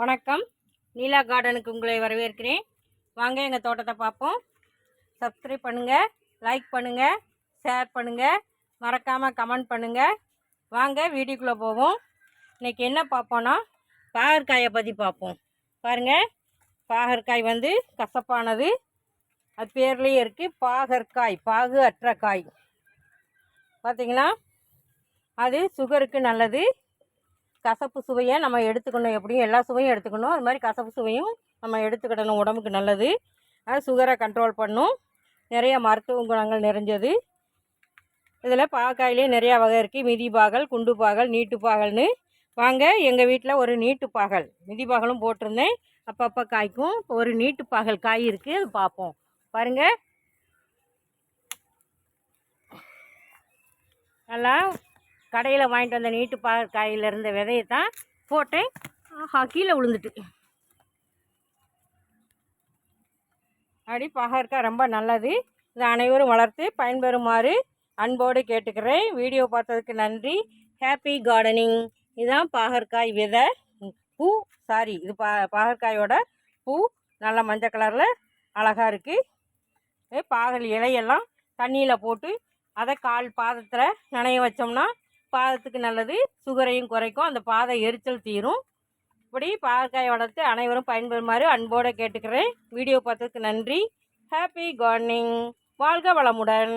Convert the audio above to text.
வணக்கம். நீலா கார்டனுக்கு உங்களை வரவேற்கிறேன். வாங்க எங்கள் தோட்டத்தை பார்ப்போம். சப்ஸ்கிரைப் பண்ணுங்கள் லைக் பண்ணுங்கள் ஷேர் பண்ணுங்கள் மறக்காமல் கமெண்ட் பண்ணுங்கள் வாங்க வீடியோக்குள்ளே போவோம். இன்றைக்கி என்ன பார்ப்போன்னா பாகற்காயை பற்றி பார்ப்போம். பாருங்கள் பாகற்காய் வந்து கசப்பானது. அது பேர்லேயே இருக்குது பாகற்காய் பாகு அற்ற காய். பார்த்திங்களா அது சுகருக்கு நல்லது. கசப்பு சுவையை நம்ம எடுத்துக்கணும். எப்படியும் எல்லா சுவையும் எடுத்துக்கணும். அது மாதிரி கசப்பு சுவையும் நம்ம எடுத்துக்கிடணும் உடம்புக்கு நல்லது. அது சுகரை கண்ட்ரோல் பண்ணும். நிறைய மருத்துவ குணங்கள் நிறைஞ்சது. இதில் பாகக்காயிலே நிறையா வகை இருக்குது மிதி பாகல் குண்டு பாகல் நீட்டு பாகல்னு. வாங்க எங்கள் வீட்டில் ஒரு நீட்டு பாகல். மிதி பாகலும் போட்டிருந்தேன். அப்பப்போ காய்க்கும். இப்போ ஒரு நீட்டு பாகல் காய் இருக்குது அது பார்ப்போம். பாருங்கள் நல்லா கடையில் வாங்கிட்டு வந்த நீட்டு பாகற்காயில் இருந்த விதையை தான் போட்டேன். ஆஹா கீழே விழுந்துட்டு. அப்படி பாகற்காய் ரொம்ப நல்லது. இது அனைவரும் வளர்த்து பயன்பெறுமாறு அன்போடு கேட்டுக்கிறேன். வீடியோ பார்த்ததுக்கு நன்றி. ஹாப்பி கார்டனிங் இதுதான் பாகற்காய் விதை. பூ சாரி இது பா பாகற்காயோட பூ. நல்ல மஞ்சள் கலரில் அழகாக இருக்குது பாகல் இலையெல்லாம் தண்ணியில் போட்டு அதை கால் பாதத்தில் நனைய வச்சோம்னா பாதத்துக்கு நல்லது சுகரையும் குறைக்கும். அந்த பாத எரிச்சல் தீரும். இப்படி பாகற்காய் வளர்த்து அனைவரும் பயன்பெறுமாறு அன்போடு கேட்டுக்கிறேன். வீடியோ பார்த்ததுக்கு நன்றி. ஹாப்பி கார்டனிங் வாழ்க வளமுடன்.